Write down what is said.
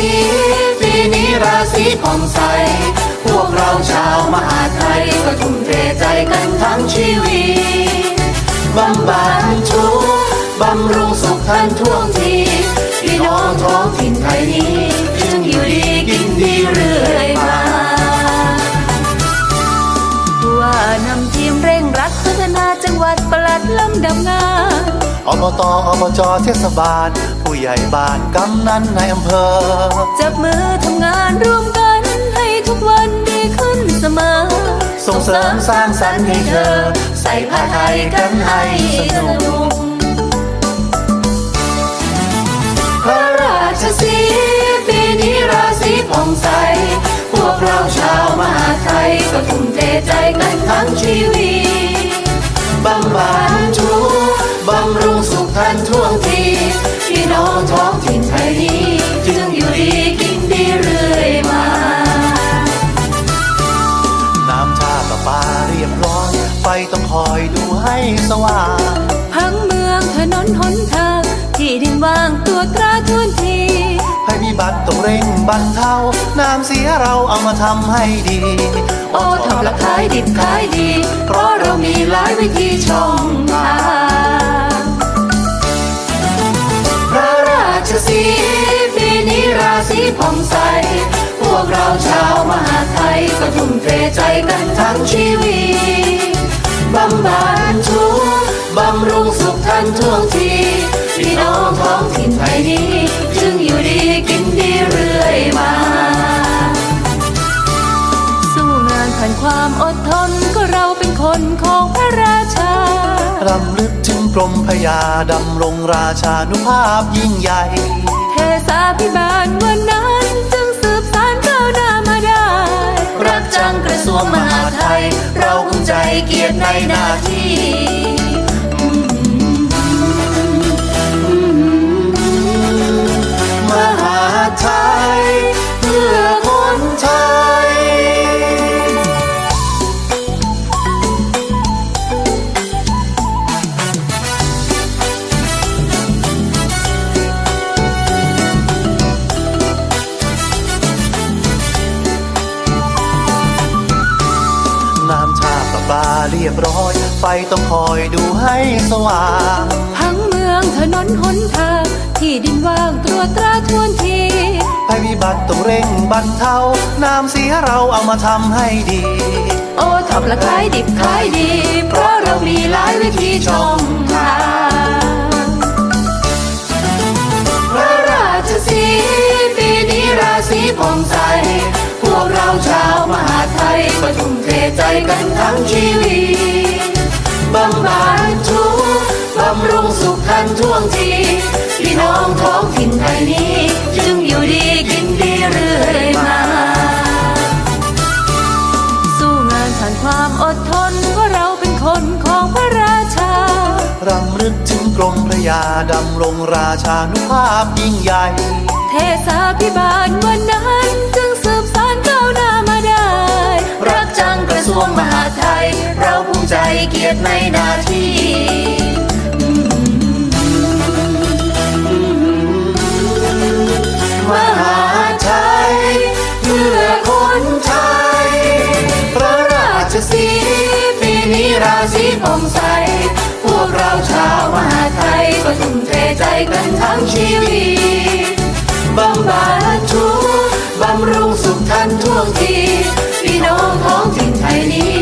ศีปีนี้ราศีผ่องใส พวกเราชาวมหาไทยก็ทุ่มเทใจกันทั้งชีวิตบำบัดทุกบำรุงสุขทันท่วงทีพี่น้องท้องถิ่นไทยนี้จึงอยู่ดีกินดีเรื่อย อบตอบจเทศบาล ผู้ใหญ่บ้านกำนันในอำเภอ จับมือทำงานร่วมกันให้ทุกวันดีขึ้นเสมอ ส่งเสริมสร้างสรรค์ให้เธอ ใส่ผ้าไทยกันให้สนุกพระราชสีปีนี้ราศีผ่องใส พวกเราชาวมหาไทยก็ทุ่มเทใจกันทั้งชีวิตบำบัด ต้องคอยดูให้สว่างพังเมืองถนนหนทางที่ดินว่างตัวตราทุนทีภัยพิบัติต้องเร่งบรรเทาน้ำเสียเราเอามาทำให้ดีโอ้ทำละขายดิบขายดี เพราะเรามีหลายวิธีช่องทางพระราชสีปีนี้ราศีผ่องใส พวกเราชาวมหาไทยก็ทุ่มเทใจกันทั้งชีวิต บำบัดทุกข์บำรุงสุขทันท่วงทีพี่น้องท้องถิ่นไทยนี้ จึงอยู่ดีกินดีเรื่อยมา สู้งานผ่านความอดทนก็เราเป็นคนของพระราชารำลึกถึงกรมพยาดำรงราชานุภาพยิ่งใหญ่เทศาพิบาลวันนั้นจึงสืบสานก้าวหน้ามาได้ รักจังกระทรวงมหาดไทย เกียรติในหน้าที่ำชาประปาเรียบร้อย ไฟต้องคอยดูให้สว่างพังเมืองถนนหนทางที่ดินว่างตรวจตราทวนทีภัยพิบัติต้องเร่งบรรเทาน้ำเสียเราเอามาทำให้ดี โอ้ทำละขายดิบขายดี เพราะเรามีหลายวิธีช่องทาง หาไทยก็ทุ่มเทใจกันทั้งชีวิตบำบัดทุกข์บำรุงสุขทันท่วงทีพี่น้องท้องถิ่นไทยนี้ จึงอยู่ดีกินดีเรื่อยมา สู้งานผ่านความอดทนก็เราเป็นคนของพระราชารำลึกถึงกรมพระยาดำรงราชานุภาพยิ่งใหญ่ เทศาพิบาลวันนั้นจึงสืบส ทรวงมหาดไทย เราภูมิใจเกียรติในหน้าที่มหาไทยเพื่อคนไทย พระราชสีปีนี้ราศีผ่องใส พวกเราชาวมหาไทยก็ทุ่มเทใจกันทั้งชีวิตบำบัดทุกบำรุงสุขทันท่วงที 比老港更怀念。